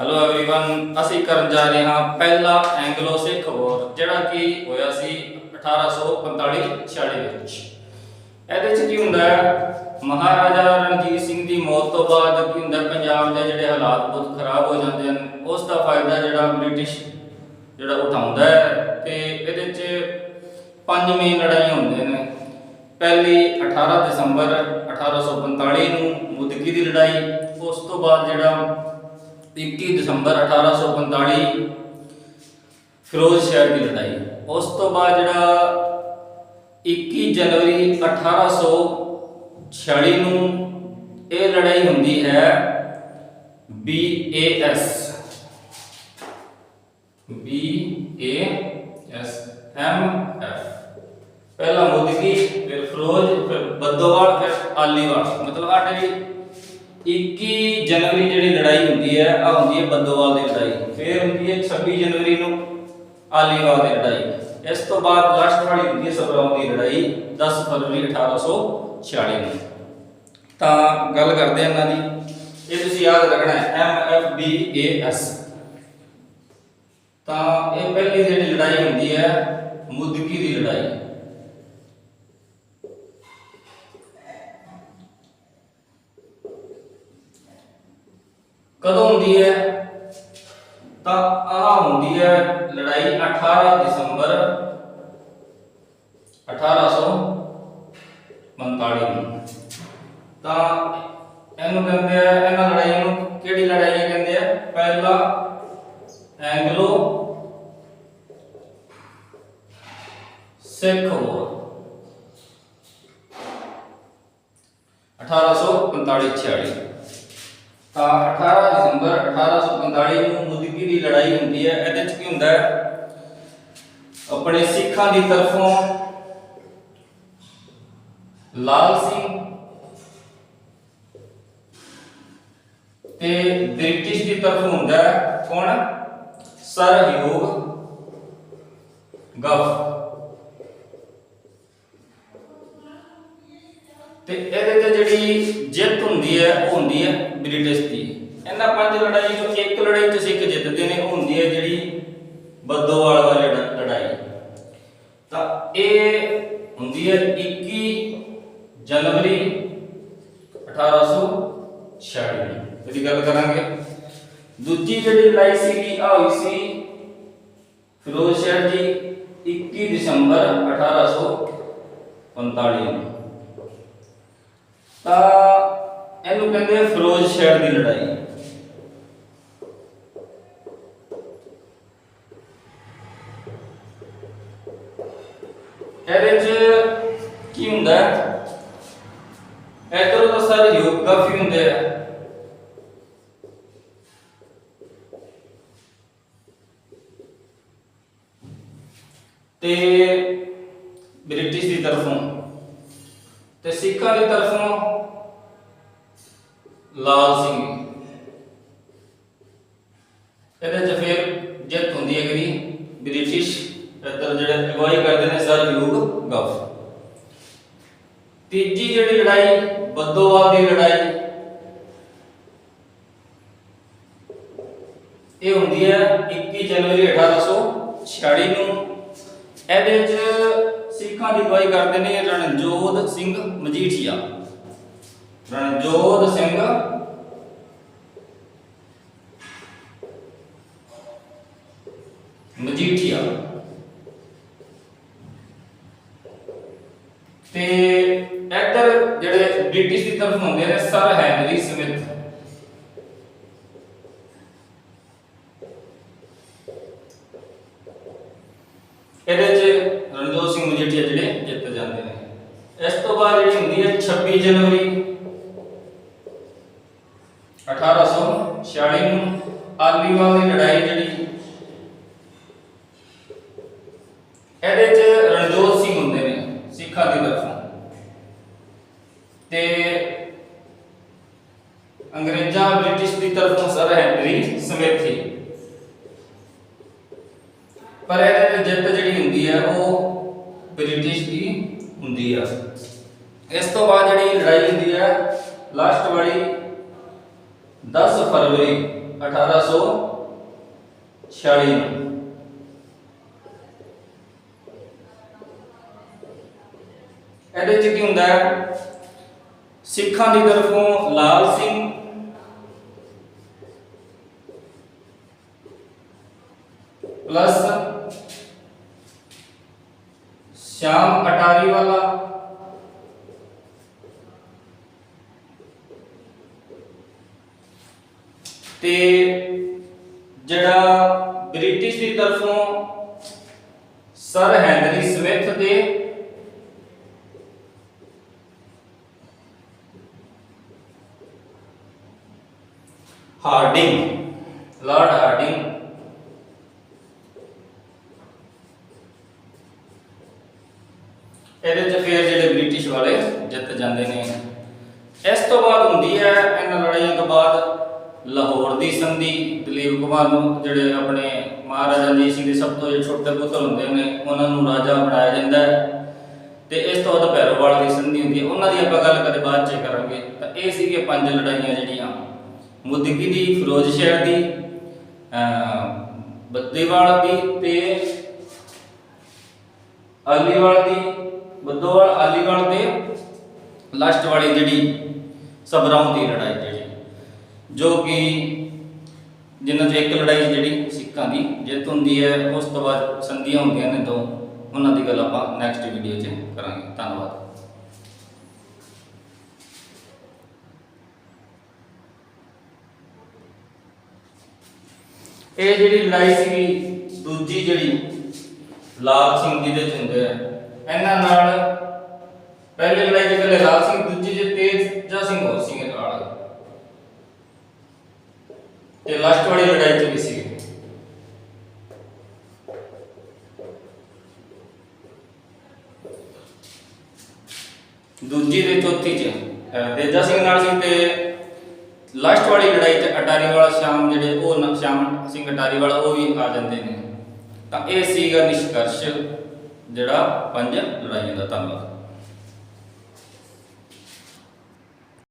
Hello everyone ਅਸੀਂ ਕਰਨ ਜਾ ਰਹੇ ਹਾਂ ਪਹਿਲਾ ਐਂਗਲੋ ਸਿੱਖ ਵਾਰ ਜਿਹੜਾ ਕਿ ਹੋਇਆ ਸੀ 1845 46 ਵਿੱਚ ਇਹਦੇ ਵਿੱਚ ਕੀ ਹੁੰਦਾ ਹੈ ਮਹਾਰਾਜਾ ਰਣਜੀਤ ਸਿੰਘ ਦੀ ਮੌਤ ਤੋਂ ਬਾਅਦ ਕੀ ਹੁੰਦਾ ਹੈ, ਪੰਜਾਬ ਦੇ ਜਿਹੜੇ ਹਾਲਾਤ ਬਹੁਤ ਖਰਾਬ ਹੋ ਜਾਂਦੇ ਹਨ ਉਸ ਦਾ ਫਾਇਦਾ ਜਿਹੜਾ ਬ੍ਰਿਟਿਸ਼ ਜਿਹੜਾ ਉਠਾਉਂਦਾ ਹੈ ਤੇ ਇਹਦੇ ਵਿੱਚ ਪੰਜ ਮੇਨ ਲੜਾਈਆਂ ਹੁੰਦੀਆਂ ਨੇ ਪਹਿਲੀ 18 ਦਸੰਬਰ 1845 ਨੂੰ ਮੁਦਕੀ ਦੀ ਲੜਾਈ ਉਸ ਤੋਂ ਬਾਅਦ ਜਿਹੜਾ 21 ਦਸੰਬਰ 1845 ਫਿਰੋਜ਼ ਸ਼ਹਿਰ ਦੀ ਲੜਾਈ। ਉਸ ਤੋਂ ਬਾਅਦ ਜਿਹੜਾ 21 ਜਨਵਰੀ 1846 ਨੂੰ ਇਹ ਲੜਾਈ ਹੁੰਦੀ ਹੈ BAS BAS MF ਪਹਿਲਾ ਮੁਦਕੀ ਫਿਰ ਫਿਰੋਜ਼, ਫਿਰ ਬੱਦੋਵਾਲ, ਫਿਰ ਆਲੀਵਾਲ ਮਤਲਬ ਆ ਜਿਹੜੀ 21 ਜਨਵਰੀ ਜਿਹੜੀ ਲੜਾਈ ਹੁੰਦੀ ਹੈ ਆ ਹੁੰਦੀ ਹੈ ਬੱਦੋਵਾਲ ਦੀ ਲੜਾਈ। ਫਿਰ ਹੁੰਦੀ ਹੈ 26 ਜਨਵਰੀ ਨੂੰ ਆਲੀਵਾਲ ਦੀ ਲੜਾਈ। ਇਸ ਤੋਂ ਬਾਅਦ ਲਾਸਟ ਵਾਲੀ ਹੁੰਦੀ ਹੈ ਸਭਰਾਉਂ ਦੀ ਲੜਾਈ 10 ਫਰਵਰੀ 1846 ਨੂੰ। ਤਾਂ ਗੱਲ ਕਰਦੇ ਹਾਂ ਇਹਨਾਂ ਦੀ। ਇਹ ਤੁਸੀਂ ਯਾਦ ਰੱਖਣਾ ਹੈ, M, F, B, A, S ਤਾਂ ਇਹ ਪਹਿਲੀ ਜਿਹੜੀ ਲੜਾਈ ਹੁੰਦੀ ਹੈ, ਮੁਦਕੀ ਦੀ ਲੜਾਈ। ਕਦੋਂ ਹੁੰਦੀ ਹੈ? ਤਾਂ ਆਹ ਹੁੰਦੀ ਹੈ ਲੜਾਈ 18 ਦਸੰਬਰ 1845 ਨੂੰ। ਤਾਂ ਇਹਨੂੰ ਕਹਿੰਦੇ ਆ, ਇਹਨਾਂ ਲੜਾਈਆਂ ਨੂੰ ਕਿਹੜੀ ਲੜਾਈਆਂ ਕਹਿੰਦੇ ਆ? ਪਹਿਲਾ ਐਂਗਲੋ ਸਿੱਖ ਵਾਰ। 1845 46 ਤਾਂ 18 ਦਸੰਬਰ 1845 ਨੂੰ ਮੁਦਕੀ ਦੀ ਲੜਾਈ ਹੁੰਦੀ ਹੈ, ਇਹਦੇ ਚ ਕੀ ਹੁੰਦਾ ਹੈ? ਆਪਣੇ ਸਿੱਖਾਂ ਦੀ ਤਰਫੋਂ ਲਾਲ ਸਿੰਘ ਤੇ ਬ੍ਰਿਟਿਸ਼ ਦੀ ਤਰਫੋਂ ਹੁੰਦਾ ਹੈ ਕੌਣ? ਸਰ ਗਫ ਤੇ ਇਹਦੇ ਤੇ ਜਿਹੜੀ ਜਿੱਤ ਹੁੰਦੀ ਹੈ, ਉਹ ਹੁੰਦੀ ਹੈ ਬ੍ਰਿਟਿਸ਼ ਦੀ। ਇਹਨਾਂ ਪੰਜ ਲੜਾਈ ਚੋਂ ਇੱਕ ਲੜਾਈ ਚ ਸਿੱਖ ਜਿੱਤਦੇ ਨੇ, ਉਹ ਹੁੰਦੀ ਹੈ ਜਿਹੜੀ ਬੱਦੋਵਾਲ ਵਾਲੀ ਲੜਾਈ। ਤਾਂ ਇਹ ਹੁੰਦੀ ਹੈ 21 ਜਨਵਰੀ 1846 ਇਹਦੀ ਗੱਲ ਕਰਾਂਗੇ। ਦੂਜੀ ਜਿਹੜੀ ਲੜਾਈ ਸੀਗੀ ਆ ਹੋਈ ਸੀ ਫਿਰੋਜ਼ ਸ਼ਾਹ ਜੀ 21 ਦਸੰਬਰ 1845 ਨੂੰ। ਤਾਂ ਇਹਨੂੰ ਕਹਿੰਦੇ ਆ ਫਿਰੋਜ਼ ਸ਼ਹਿਰ ਦੀ ਲੜਾਈ। ਇਹਦੇ ਚ ਕੀ ਹੁੰਦਾ ਹੈ? ਤਾਂ ਸਾਰੇ ਯੋਗ ਹੁੰਦੇ ਆ। ਤੇ ਬ੍ਰਿਟਿਸ਼ ਦੀ ਤਰਫੋਂ ਤੇ ਸਿੱਖਾਂ ਦੀ ਤਰਫੋਂ ਲਾਲ ਸਿੰਘ। ਇਹਦੇ ਚ ਫਿਰ ਜਿੱਤ ਹੁੰਦੀ ਹੈ ਕਿਹਦੀ ਬ੍ਰਿਟਿਸ਼ ਇੱਧਰ ਜਿਹੜੇ ਅਗਵਾਈ ਕਰਦੇ ਨੇ ਸਰ ਯੂਗ ਗਫ ਤੀਜੀ ਜਿਹੜੀ ਲੜਾਈ, ਬੱਦੋਵਾਲ ਦੀ ਲੜਾਈ, ਇਹ ਹੁੰਦੀ ਹੈ 21 ਜਨਵਰੀ 1846 ਨੂੰ। ਇਹਦੇ ਵਿੱਚ ਸਿੱਖਾਂ ਦੀ ਅਗਵਾਈ ਕਰਦੇ ਨੇ ਰਣਜੋਤ ਸਿੰਘ ਮਜੀਠੀਆ। ਰਣਜੋਤ ਸਿੰਘ। ਮਜੀਠੀਆ। ਤੇ ਇੱਧਰ ਜਿਹੜੇ ਬ੍ਰਿਟਿਸ਼ ਦੀ ਤਰਫ ਹੁੰਦੇ ਨੇ, ਸਰ ਹੈਨਰੀ ਸਮਿਥ। ਇਹਦੇ ਚ ਰਣਜੋਤ ਸਿੰਘ ਮਜੀਠੀਆ ਜਿਹੜੇ ਜਿੱਤ ਜਾਂਦੇ ਨੇ। ਇਸ ਤੋਂ ਬਾਅਦ ਜਿਹੜੀ ਹੁੰਦੀ ਹੈ 26 ਜਨਵਰੀ। 1846 ਨੂੰ ਆਲੀਵਾਲ ਦੀ ਲੜਾਈ ਜਿਹੜੀ ਇਹਦੇ ਚ ਰਣਜੋਤ ਸਿੰਘ ਹੁੰਦੇ ਨੇ, ਸਿੱਖਾਂ ਦੀ ਤਰਫੋਂ। ਤੇ ਅੰਗਰੇਜ਼ਾਂ, ਬ੍ਰਿਟਿਸ਼ ਦੀ ਤਰਫੋਂ ਸਰ ਹੈਨਰੀ ਸਮਿਥ ਸੀ ਪਰ ਇਹਦੇ ਵਿੱਚ ਜਿੱਤ ਜਿਹੜੀ ਹੁੰਦੀ ਹੈ, ਉਹ ਬ੍ਰਿਟਿਸ਼ ਦੀ ਹੁੰਦੀ ਆ। ਇਸ ਤੋਂ ਬਾਅਦ ਜਿਹੜੀ ਲੜਾਈ ਹੁੰਦੀ ਹੈ, ਲਾਸਟ ਵਾਲੀ 10 ਫਰਵਰੀ 1846 ਨੂੰ। ਇਹਦੇ ਚ ਕੀ ਹੁੰਦਾ ਹੈ? ਸਿੱਖਾਂ ਦੀ ਤਰਫੋਂ ਲਾਲ ਸਿੰਘ, ਪਲੱਸ ਸ਼ਾਮ ਅਟਾਰੀ ਵਾਲਾ ਤੇ ਜਿਹੜਾ ਬ੍ਰਿਟਿਸ਼ ਦੀ ਤਰਫੋਂ ਸਰ ਹੈਨਰੀ ਸਮਿਥ ਦੇ ਹਾਰਡਿੰਗ, ਲਾਰਡ ਹਾਰਡਿੰਗ ਇਹਦੇ ਚ ਫਿਰ ਜਿਹੜੇ ਬ੍ਰਿਟਿਸ਼ ਵਾਲੇ ਜਿੱਤ ਜਾਂਦੇ ਨੇ। ਇਸ ਤੋਂ ਬਾਅਦ ਹੁੰਦੀ ਹੈ ਇਹਨਾਂ ਲੜਾਈਆਂ ਤੋਂ ਬਾਅਦ ਲਾਹੌਰ ਦੀ ਸੰਧੀ ਦਲੀਪ ਕੁਮਾਰ ਨੂੰ ਜਿਹੜੇ ਆਪਣੇ ਮਹਾਰਾਜਾ ਰਣਜੀਤ ਸਿੰਘ ਦੇ ਸਭ ਤੋਂ ਛੋਟੇ ਪੁੱਤਰ ਹੁੰਦੇ ਨੇ ਉਹਨਾਂ ਨੂੰ ਰਾਜਾ ਬਣਾਇਆ ਜਾਂਦਾ ਹੈ। ਤੇ ਇਸ ਤੋਂ ਬਾਅਦ ਭੈਰੋਵਾਲ ਦੀ ਸੰਧੀ ਹੁੰਦੀ ਹੈ। ਉਹਨਾਂ ਦੀ ਆਪਾਂ ਗੱਲ ਕਦੇ ਬਾਅਦ ਚ ਕਰਾਂਗੇ। ਤਾਂ ਇਹ ਸੀਗੇ ਪੰਜ ਲੜਾਈਆਂ ਜਿਹੜੀਆਂ। ਮੁਦਗੀ ਦੀ ਫਿਰੋਜ਼ ਸ਼ਹਿਰ ਦੀ ਅਹ, ਬੱਦੇਵਾਲ ਦੀ ਤੇ ਆਲੀਵਾਲ ਦੀ ਬੱਦੋਵਾਲ ਅਲੀਵਾਲ ਤੇ ਲਾਸਟ ਵਾਲੀ ਜਿਹੜੀ ਸਬਰਾਉਂ ਦੀ ਲੜਾਈ ਜੋ ਕਿ ਜਿਨ੍ਹਾਂ 'ਚ ਇੱਕ ਲੜਾਈ ਜਿਹੜੀ ਸਿੱਖਾਂ ਦੀ ਜਿੱਤ ਹੁੰਦੀ ਹੈ, ਉਸ ਤੋਂ ਬਾਅਦ ਸੰਧੀਆਂ ਹੁੰਦੀਆਂ ਨੇ ਦੋ। ਉਹਨਾਂ ਦੀ ਗੱਲ ਆਪਾਂ ਨੈਕਸਟ ਵੀਡੀਓ 'ਚ ਕਰਾਂਗੇ। ਧੰਨਵਾਦ। ਇਹ ਜਿਹੜੀ ਲੜਾਈ ਸੀ, ਦੂਜੀ ਜਿਹੜੀ ਲਾਲ ਸਿੰਘ ਜੀ ਦੇ ਹੁੰਦੇ ਆ ਇਹਨਾਂ ਨਾਲ ਪਹਿਲੀ ਲੜਾਈ ਚ ਲਾਲ ਸਿੰਘ, ਦੂਜੀ ਜੇ ਤੇਜਾ ਸਿੰਘ ਹੋਰ ਸਿੰਘ ਨਾਲ। ਤੇ ਲਾਸਟ ਵਾਲੀ ਲੜਾਈ ਚ ਵੀ ਸੀ। ਦੂਜੀ ਤੇ ਚੌਥੀ ਚ ਤੇਜਾ ਸਿੰਘ ਨਾਲ ਸੀ ਤੇ ਲਾਸਟ ਵਾਲੀ ਲੜਾਈ ਚ ਅਟਾਰੀ ਵਾਲਾ ਸ਼ਾਮ ਜਿਹੜੇ ਉਹ ਸ਼ਾਮ ਸਿੰਘ ਅਟਾਰੀ ਵਾਲਾ ਉਹ ਵੀ ਆ ਜਾਂਦੇ ਨੇ। ਤਾਂ ਇਹ ਸੀਗਾ ਨਿਸ਼ਕਰਸ਼, ਜਿਹੜਾ ਪੰਜ ਲੜਾਈਆਂ ਦਾ ਧੰਨਵਾਦ।